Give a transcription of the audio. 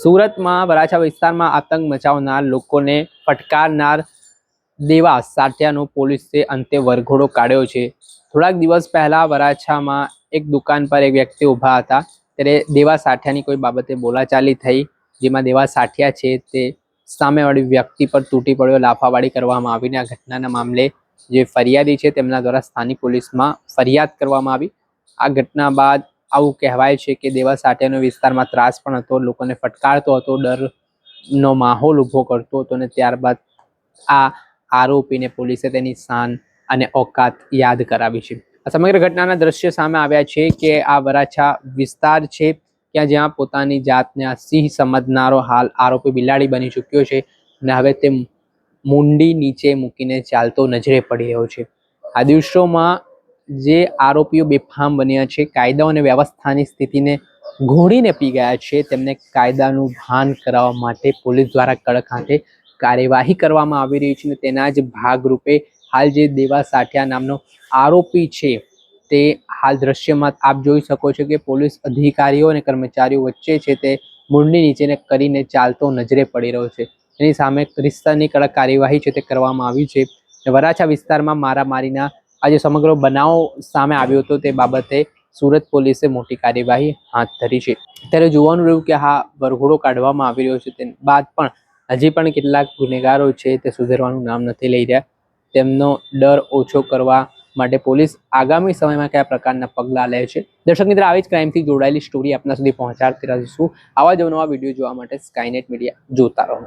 સુરતમાં વરાછા વિસ્તારમાં આતંક મચાવનાર લોકોને ફટકારનાર દેવા સાઠિયાનો પોલીસે અંતે વરઘોડો કાઢ્યો છે. થોડાક દિવસ પહેલા વરાછામાં એક દુકાન પર એક વ્યક્તિ ઊભા હતા. ત્યારે દેવા સાઠિયાની કોઈ બાબતે બોલાચાલી થઈ, જેમાં દેવા સાઠિયા છે તે સામેવાળી વ્યક્તિ પર તૂટી પડ્યો લાફાવાડી કરવામાં આવીને આ ઘટનાના મામલે જે ફરિયાદી છે તેમના દ્વારા સ્થાનિક પોલીસમાં ફરિયાદ કરવામાં આવી. આ ઘટના બાદ આવું કહેવાય છે કે દેવા સાથેનો વિસ્તારમાં ત્રાસ પણ હતો, લોકોને ફટકારતો હતો, ડરનો માહોલ ઊભો કરતો હતો અને ત્યારબાદ આ આરોપીને પોલીસે તેની શાન અને ઓકાત યાદ કરાવી છે. આ સમગ્ર ઘટનાના દ્રશ્ય સામે આવ્યા છે કે આ વરાછા વિસ્તાર છે ત્યાં જ્યાં પોતાની જાતને આ સિંહ સમજનારો હાલ આરોપી બિલાડી બની ચૂક્યો છે અને હવે તે મુંડી નીચે મૂકીને ચાલતો નજરે પડી રહ્યો છે. આ દિવસોમાં જે આરોપીઓ બેફામ બન્યા છે, કાયદા અને વ્યવસ્થાની સ્થિતિને ઘોડીને પી ગયા છે, તેમને કાયદાનું ભાન કરાવવા માટે પોલીસ દ્વારા કડક હાથે કાર્યવાહી કરવામાં આવી રહી છે અને તેના જ ભાગરૂપે હાલ જે દેવા સાઠિયા નામનો આરોપી છે, તે હાલ દ્રશ્યમાં આપ જોઈ શકો છો કે પોલીસ અધિકારીઓ અને કર્મચારીઓ વચ્ચે છે તે મૂળની નીચેને કરીને ચાલતો નજરે પડી રહ્યો છે. એની સામે ક્રિસ્તાની કડક કાર્યવાહી છે તે કરવામાં આવી છે. વરાછા વિસ્તારમાં મારામારીના આ જે સમગ્ર બનાવ સામે આવ્યો હતો તે બાબતે સુરત પોલીસે મોટી કાર્યવાહી હાથ ધરી છે. ત્યારે જોવાનું રહ્યું કે હા, વરઘોડો કાઢવામાં આવી રહ્યો છે તે બાદ પણ હજી પણ કેટલાક ગુનેગારો છે તે સુધરવાનું નામ નથી લઈ રહ્યા. તેમનો ડર ઓછો કરવા માટે પોલીસ આગામી સમયમાં કયા પ્રકારના પગલાં લે છે? દર્શક મિત્ર, આવી જ ક્રાઇમથી જોડાયેલી સ્ટોરી આપના સુધી પહોંચાડતી રહીશું. આવા જ નવા વીડિયો જોવા માટે સ્કાયનેટ મીડિયા જોતા રહો.